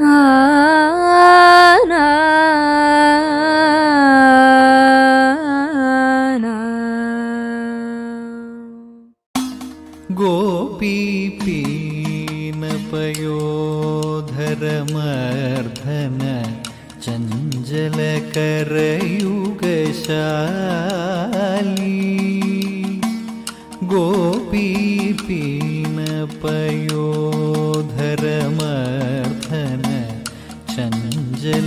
啊。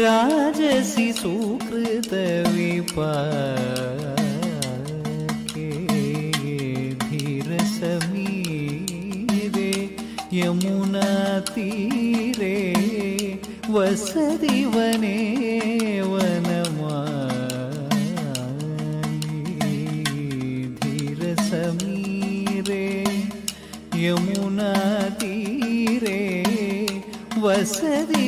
രാജസി സുകൃത വിപാകേ ധീരസമീരെ യമുനാ തീരെ വസതി വനേ വനമാ ധീരസമീരെ യമുനാ തീരെ വസതി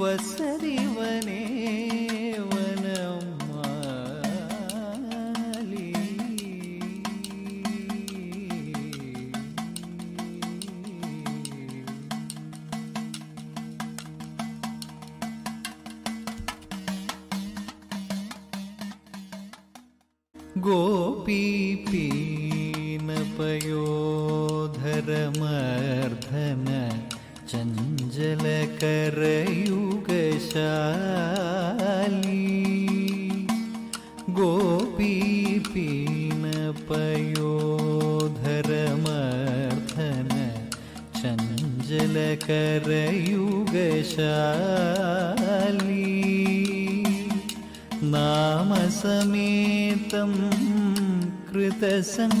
വസതി വനേ വനമാലി गोपीपीनपयोधरमर्धन चञ्चलकरयुगशाली गोपीपीनपयोधरमर्धन चञ्चलकरयुगशाली नामसमेतं कृतसङ्गेतं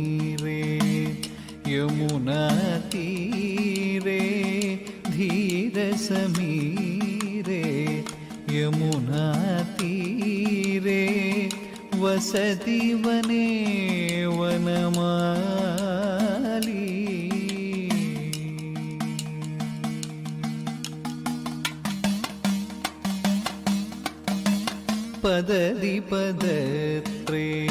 യമുനാ ധീര സമീരേ യമുനാ വസതി വനേ വനമാലി. പദതി പദത്രേ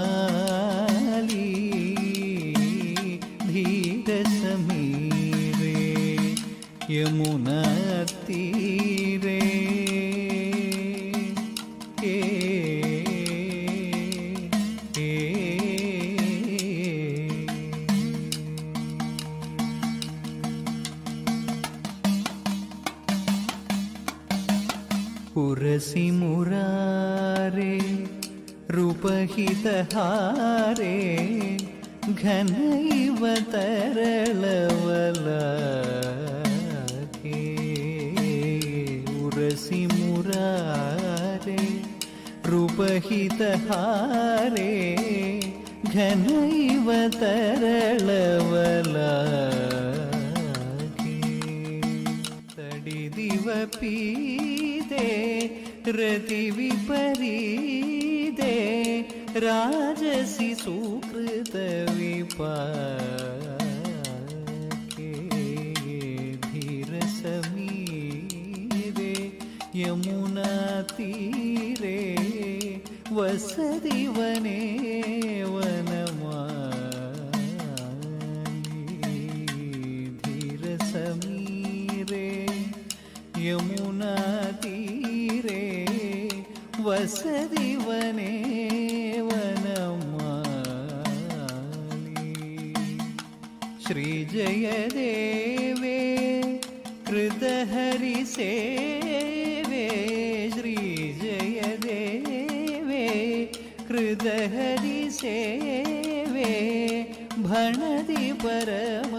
घनैव तरलवलाके तडिदिवपीदे रतिविपरीदे राजसि सुकृतविपाके धीरसमीरे यमुनातीरे वसति वने वनमाली வசதிவனே வனமாலி श्रीजयदेवे कृतहरिसेवे। श्रीजयदेवे से भणति परम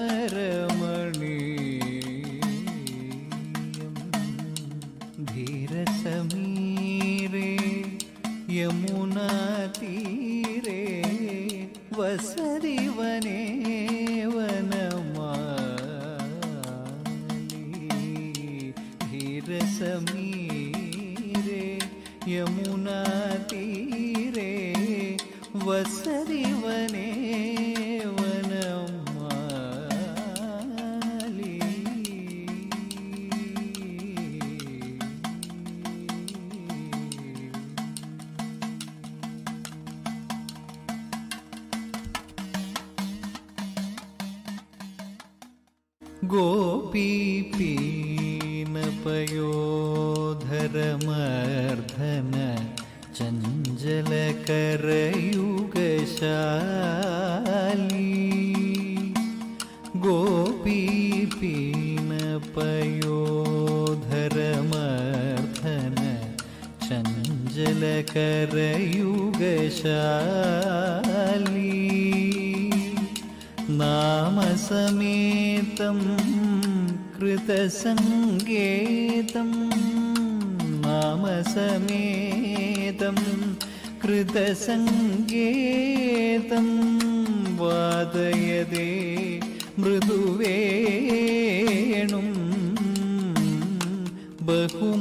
યમુના તીરે વસરી વને गोपीपीनपयोधरमर्धन चञ्चलकरयुगशाली नामसमेतं कृतसङ्गेतं नामसमेतं कृतसङ्गेतं वादयदे मृदुवेणुं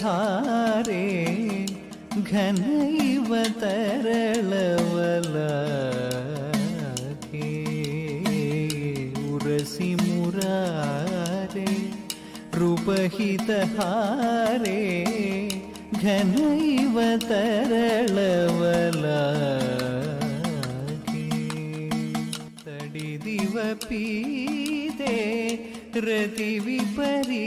ಹಾರೇ ಘನೈವ ತರಳವಲ ಉರಸಿ ಮುರಾರೆ ರೂಪಹಿತ ಹಾರೇ ಘನೈವ ತರಳವಲ ತಡಿದಿವ ಪೀತೆ ರತಿ ವಿಪರೀ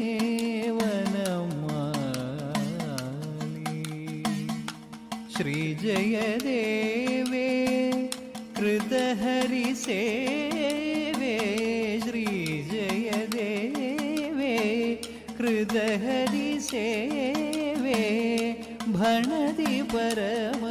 श्रीजयदेवे कृतहरिसेवे श्रीजयदेवे कृतहरिसेवे भणति परमरमणीयम्